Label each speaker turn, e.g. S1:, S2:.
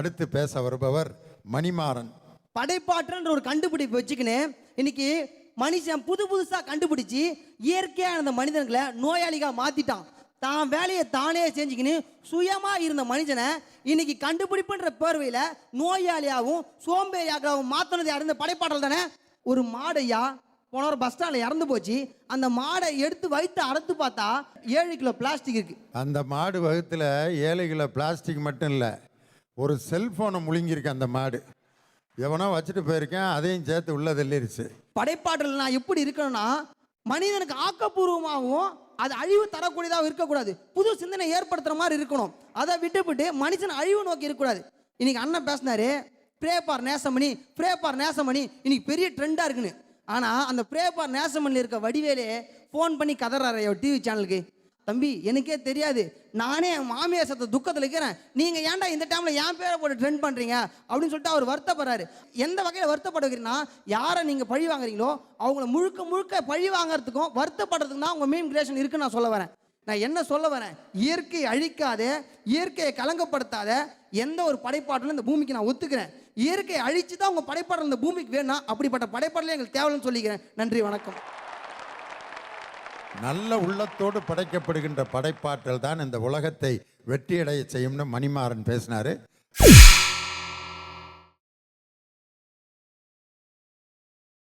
S1: அடுத்து பேச வருபவர் மணிமாறன்.
S2: படைப்பாற்றன்ற ஒரு கண்டுபிடிப்பு வச்சுக்கின்னு இன்னைக்கு மனுஷன் புது புதுசாக கண்டுபிடிச்சு இயற்கையாக இருந்த மனிதர்களை நோயாளிகா மாற்றிட்டான் தான் வேலையை தானே செஞ்சுக்கின்னு சுயமாக இருந்த மனுஷனை இன்னைக்கு கண்டுபிடிப்புன்ற பேர்வையில் நோயாளியாகவும் சோம்பேறியாகவும் மாற்றினது யார் இந்த படைப்பாற்றல் தானே? ஒரு மாடையா போன ஒரு பஸ் ஸ்டாண்டில் இறந்து போச்சு. அந்த மாடை எடுத்து வைத்து அறுத்து பார்த்தா ஏழு கிலோ பிளாஸ்டிக் இருக்குது
S1: அந்த மாடு வகுத்தில் ஏழு கிலோ பிளாஸ்டிக் மட்டும் இல்லை. ஒரு செல்ஃபோனை முழுங்கியிருக்கு அந்த மாடு. எவனோ வச்சுட்டு போயிருக்கேன் அதையும் சேர்த்து உள்ள தள்ளிருச்சு.
S2: படைப்பாற்றல் நான் எப்படி இருக்கணும்னா மனிதனுக்கு ஆக்கப்பூர்வமாகவும் அது அழிவு தரக்கூடியதாக இருக்கக்கூடாது. புது சிந்தனை ஏற்படுத்துகிற மாதிரி இருக்கணும். அதை விட்டுவிட்டு மனுஷன் அழிவு நோக்கி இருக்கக்கூடாது. இன்னைக்கு அண்ணன் பேசினாரு pray for Nesamani pray for Nesamani. இன்னைக்கு பெரிய ட்ரெண்டாக இருக்குன்னு. ஆனால் அந்த ப்ரே பார் நேசமணியில் இருக்க வடிவேலே ஃபோன் பண்ணி கதறாரு டிவி சேனலுக்கு தம்பி எனக்கே தெரியாது. நானே என் மாமியார் சத்த துக்கத்தில் இருக்கிறேன். நீங்கள் ஏன்டா இந்த டைமில் என் பேரை போட்டு ட்ரெண்ட் பண்ணுறீங்க அப்படின்னு சொல்லிட்டு அவர் வருத்தப்படுறாரு. எந்த வகையில் வருத்தப்பட வைக்கிறீங்கன்னா யாரை நீங்கள் பழி வாங்குறீங்களோ அவங்கள முழுக்க முழுக்க பழி வாங்குறதுக்கும் வருத்தப்படுறதுக்கும் தான் உங்கள் மீன் கிரியேஷன் இருக்குன்னு நான் சொல்ல வரேன். நான் என்ன சொல்ல வரேன்? இயற்கையை அழிக்காத இயற்கையை கலங்கப்படுத்தாத எந்த ஒரு படைப்பாட்டிலும் இந்த பூமிக்கு நான் ஒத்துக்கிறேன். இயற்கையை அழிச்சு தான் உங்கள் படைப்பாடல் இந்த பூமிக்கு வேணா அப்படிப்பட்ட படைப்பாடலே எங்களுக்கு தேவைன்னு சொல்லிக்கிறேன். நன்றி வணக்கம்.
S1: நல்ல உள்ளத்தோடு படைக்கப்படுகின்ற படைப்பாற்றல் தான் இந்த உலகத்தை வெற்றியடைய செய்யும்னு மணிமாறன் பேசினாரு.